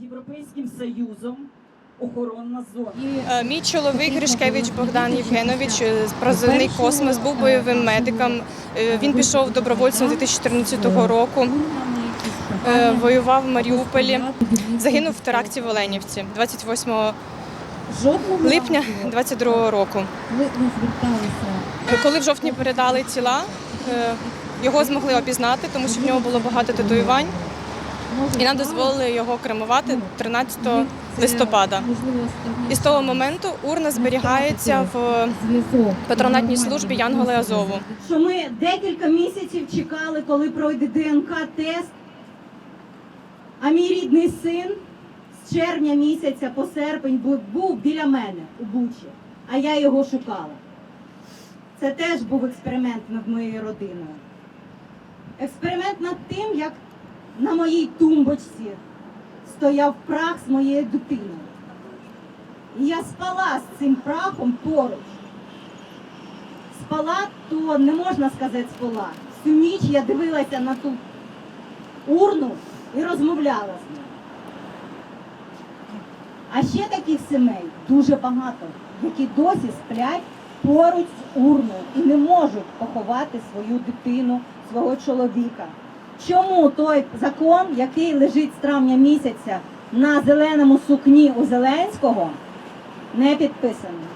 Європейським Союзом охоронна зона. Е, Мій чоловік Гришкевич Богдан Євгенович, е, прозивний космос, був бойовим медиком. Е, Він пішов добровольцем 2014 року. Воював в Маріуполі, загинув в теракті в Оленівці 28 липня 22 року. Коли в жовтні передали тіла, його змогли опізнати, тому що в нього було багато татуювань, і нам дозволили його кремувати 13 листопада. І з того моменту урна зберігається в патронатній службі Янголи Азову. Що ми декілька місяців чекали, коли пройде ДНК-тест, а мій рідний син з червня місяця по серпень був біля мене у Бучі, а я його шукала. Це теж був експеримент над моєю родиною. Експеримент над тим, як на моїй тумбочці стояв прах з моєю дитиною. І я спала з цим прахом поруч. Спала, то не можна сказати спала. Всю ніч я дивилася на ту урну і розмовляла з нею. А ще таких сімей дуже багато, які досі сплять поруч з урною і не можуть поховати свою дитину, свого чоловіка. Чому той закон, який лежить з травня місяця на зеленому сукні у Зеленського, не підписаний?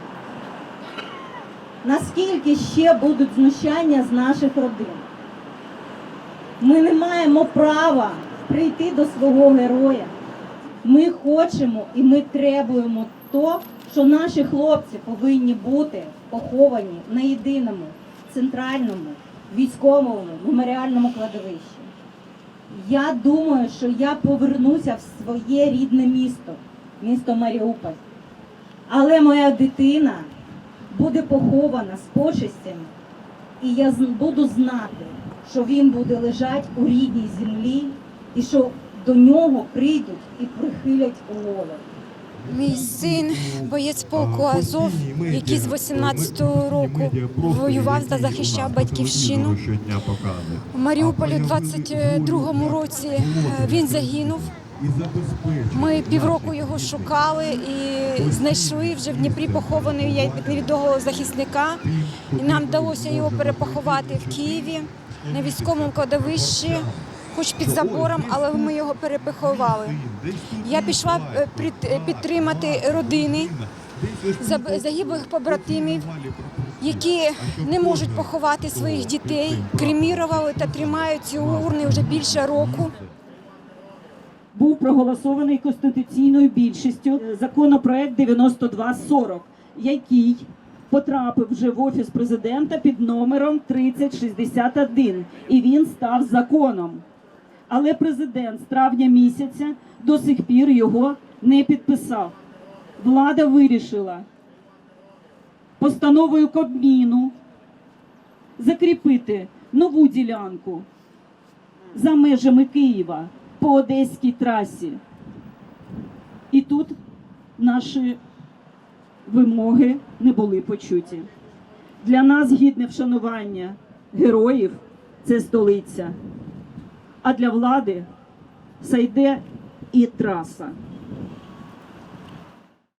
Наскільки ще будуть знущання з наших родин? Ми не маємо права прийти до свого героя. Ми хочемо і ми требуємо то, що наші хлопці повинні бути поховані на єдиному центральному військовому меморіальному кладовищі. Я думаю, що я повернуся в своє рідне місто, місто Маріуполь. Але моя дитина буде похована з почестями, і я буду знати, що він буде лежати у рідній землі, і що до нього прийдуть і прихилять голову. Мій син, боєць полку Азов, який з 18-го року воював та захищав батьківщину. У Маріуполі у 22-му році е, він загинув. Ми півроку його шукали і знайшли вже в Дніпрі похований від невідомого захисника. І нам вдалося його перепоховати в Києві на військовому кладовищі, хоч під забором, але ми його перепоховали. Я пішла е, підтримати родини загиблих побратимів, які не можуть поховати своїх дітей, кремірували та тримають ці урни вже більше року. був проголосований конституційною більшістю законопроект 9240, який потрапив вже в офіс президента під номером 3061, і він став законом. Але президент з травня місяця до сих пір його не підписав. Влада вирішила постановою Кабміну закріпити нову ділянку за межами Києва по одеській трасі. І тут наші вимоги не були почуті. Для нас гідне вшанування героїв це столиця, а для влади все йде і траса.